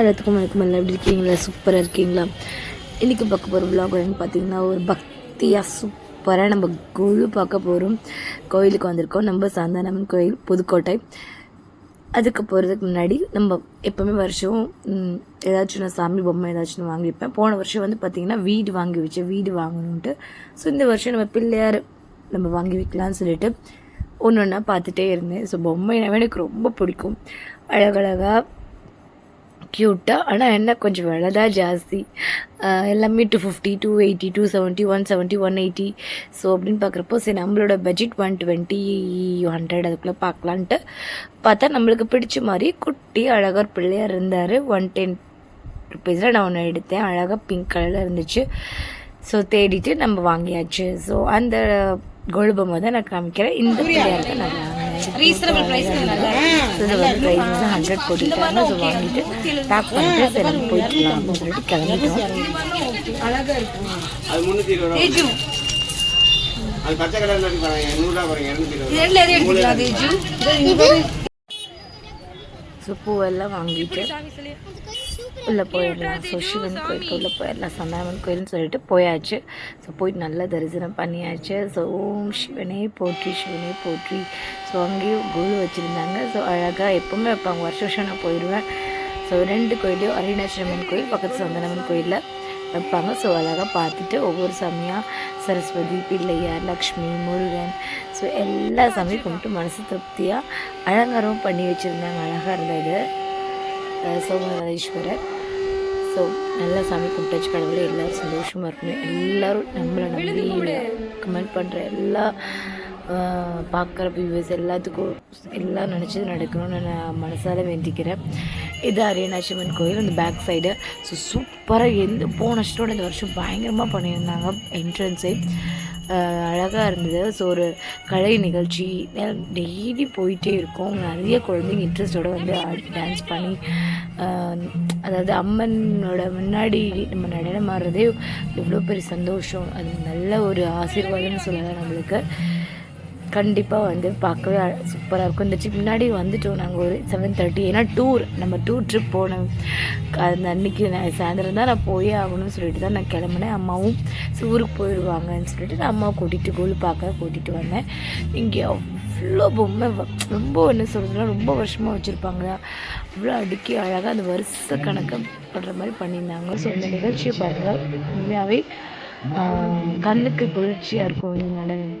எல்லாத்துக்கும் வணக்கம். எல்லாம் எப்படி இருக்கீங்களா? சூப்பராக இருக்கீங்களா? இன்றைக்கி பார்க்க போகிற vlog என்னன்னு பார்த்தீங்கன்னா ஒரு பக்தியாக சூப்பராக நம்ம குழு பார்க்க போகிறோம் கோயிலுக்கு வந்திருக்கோம். நம்ம சாந்தானம்மன் கோயில் புதுக்கோட்டை. அதுக்கு போகிறதுக்கு முன்னாடி நம்ம எப்போவுமே வருஷம் ஏதாச்சும் நான் சாமி பொம்மை ஏதாச்சும் வாங்கி வைப்பேன் போன வருஷம் வந்து பார்த்திங்கன்னா வீடு வாங்கி வச்சேன். வீடு வாங்கணுன்ட்டு ஸோ இந்த வருஷம் நம்ம பிள்ளையார் நம்ம வாங்கி வைக்கலாம்னு சொல்லிட்டு ஒன்று ஒன்றா பார்த்துட்டே இருந்தேன். ஸோ பொம்மை எனக்கு ரொம்ப பிடிக்கும். அழகழகாக க்யூட்டாக ஆனால் என்ன கொஞ்சம் விலை தான் ஜாஸ்தி எல்லாமே two fifty two eighty two seventy one seventy one eighty so அப்படின்னு பார்க்குறப்போ சரி நம்மளோட பட்ஜெட் ஒன் டுவெண்ட்டி ஹண்ட்ரட் அதுக்குள்ளே பார்க்கலான்ட்டு பார்த்தா நம்மளுக்கு பிடிச்ச மாதிரி குட்டி அழகாக ஒரு பிள்ளையார் இருந்தார். ஒன் டென் ருபீஸில் நான் ஒன்று எடுத்தேன். அழகாக பிங்க் கலரில் இருந்துச்சு. ஸோ தேடிட்டு நம்ம வாங்கியாச்சு. ஸோ அந்த கோல்பொம்மை தான் நான் காமிக்கிறேன். இந்த பிள்ளையார் தான் நான் ரீசனபிள் பிரைஸ் நல்லா இது வந்து ப்ரைஸ் வந்து ஹண்ட்ரட் போட்டுட்டாங்க ஸோ வாங்கிட்டு பேக் பண்ணிட்டு சரி அப்படின்னு சொல்லிட்டு கிளம்பிட்டோம். இருக்கும். ஏஜு அது பச்சை பாருங்க. இரநூத்தி இருபது ஸோ பூவெல்லாம் வாங்கிட்டு உள்ளே போயிடலாம். ஸோ சிவன் கோயிலுக்கு உள்ளே போயிடலாம். சந்தாமன் கோயில்னு சொல்லிட்டு போயாச்சு. ஸோ போயிட்டு நல்லா தரிசனம் பண்ணியாச்சு. ஸோ ஓம் சிவனே போற்றி சிவனே போற்றி. ஸோ அங்கேயும் குழு வச்சுருந்தாங்க. ஸோ அழகாக எப்போவுமே வைப்பாங்க. வருஷம் வருஷம் நான் போயிடுவேன். ஸோ ரெண்டு கோயிலையும் அருணாச்சலமன் கோயில் பக்கத்து சந்தானமன் கோயிலில் வைப்பாங்க. ஸோ அழகாக பார்த்துட்டு ஒவ்வொரு சாமியாக சரஸ்வதி பிள்ளையார் லக்ஷ்மி முருகன். ஸோ எல்லா சாமியும் கும்பிட்டு மனசு திருப்தியாக அலங்காரம் பண்ணி வச்சுருந்தாங்க. அழகாக இருந்தது. சோமநாதீஸ்வரர் ஸோ நல்லா சாமி கும்பிட்டாச்சு கடவுளை எல்லோரும் சந்தோஷமாக இருக்கணும். எல்லோரும் நம்மளை நம்பி கமெண்ட் பண்ணுற எல்லா பார்க்குற வியூவர்ஸ் எல்லாத்துக்கும் எல்லாம் நினச்சது நடக்கணும்னு நான் மனசால வேண்டிக்கிறேன். இது அரியநாச்சியம்மன் கோயில் அந்த பேக் சைடு ஸோ சூப்பராக எந்த போன வருஷத்தோட இந்த வருஷம் பயங்கரமாக பண்ணியிருந்தாங்க என்ட்ரன்ஸே அழகாக இருந்தது. ஸோ ஒரு கலை நிகழ்ச்சி. டெய்லி போயிட்டே இருக்கும். நிறைய குழந்தைங்க இன்ட்ரெஸ்டோடு வந்து ஆடி டான்ஸ் பண்ணி அதாவது அம்மனோட முன்னாடி நம்ம நடனம் ஆடுறதே எவ்வளோ பெரிய சந்தோஷம். அது நல்ல ஒரு ஆசீர்வாதம்னு சொல்லலாம் நம்மளுக்கு. கண்டிப்பாக வந்து பார்க்கவே சூப்பராக இருக்கும். இந்த ட்ரிப் முன்னாடி வந்துட்டோம் நாங்கள் ஒரு செவன் தேர்ட்டி ஏன்னா டூர் நம்ம டூர் ட்ரிப் போனோம் அந்த அன்னைக்கு நான் சாயந்தரம் தான் நான் போயே ஆகணும்னு சொல்லிட்டு தான் நான் கிளம்புனேன். அம்மாவும் ஊருக்கு போயிடுவாங்கன்னு சொல்லிட்டு நான் அம்மாவை கூட்டிகிட்டு கோல் பார்க்க கூட்டிகிட்டு வந்தேன். இங்கே அவ்வளோ பொம்மை ரொம்ப என்ன சொல்கிறதுனா ரொம்ப வருஷமாக வச்சுருப்பாங்க. அவ்வளோ அடுக்கி அழகாக அந்த வருஷ கணக்காக பண்ணுற மாதிரி பண்ணியிருந்தாங்க. ஸோ இந்த நிகழ்ச்சியை பார்த்தா உண்மையாகவே கண்ணுக்கு குளிர்ச்சியாக இருக்கும். இந்த நடனம்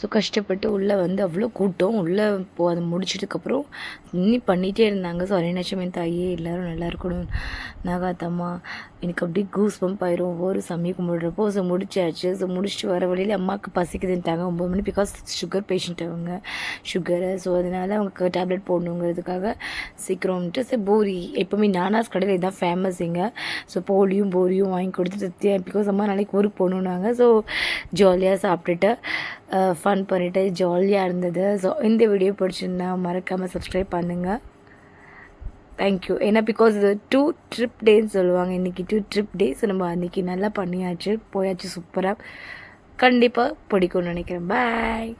ஸோ கஷ்டப்பட்டு உள்ளே வந்து அவ்வளோ கூட்டம். உள்ளே போ அதை முடிச்சதுக்கப்புறம் இன்னி பண்ணிகிட்டே இருந்தாங்க. ஸோ அரியணாச்சும் என் தாயே எல்லோரும் நல்லா இருக்கணும். நாகாத்தம்மா எனக்கு அப்படியே கூஸ் பம்ப் ஆயிரும். ஒவ்வொரு சமையல் கும்பிடுறப்போ ஸோ முடிச்சாச்சு. ஸோ முடிச்சுட்டு வர வழியில் அம்மாவுக்கு பசிக்குதுன்ட்டாங்க. ஒம்பது மணி பிகாஸ் சுகர் பேஷண்ட் அவங்க. சுகரு ஸோ அதனால் அவங்க டேப்லெட் போடணுங்கிறதுக்காக சீக்கிரம்ட்டு சரி பூரி. எப்போவுமே நானாஸ் கடையில் இதுதான் ஃபேமஸ் இங்கே. ஸோ போலியும் பூரியும் வாங்கி கொடுத்து திருப்தியாக பிகாஸ் அம்மா நாளைக்கு ஊருக்கு போகணுன்னாங்க ஸோ ஜாலியாக சாப்பிட்டுட்டு ஃபன் பண்ணிவிட்டு ஜாலியாக இருந்தது. ஸோ இந்த வீடியோ பிடிச்சிருந்தா மறக்காமல் சப்ஸ்கிரைப் பண்ணுங்கள் தேங்க்யூ ஏன்னா பிகாஸ் இது டூ ட்ரிப் டேன்னு சொல்லுவாங்க. இன்றைக்கி டூ ட்ரிப் டேஸ் நம்ம அன்றைக்கி நல்லா பண்ணியாச்சு. போயாச்சு சூப்பராக கண்டிப்பாக பிடிக்கும்னு நினைக்கிறேன். பாய்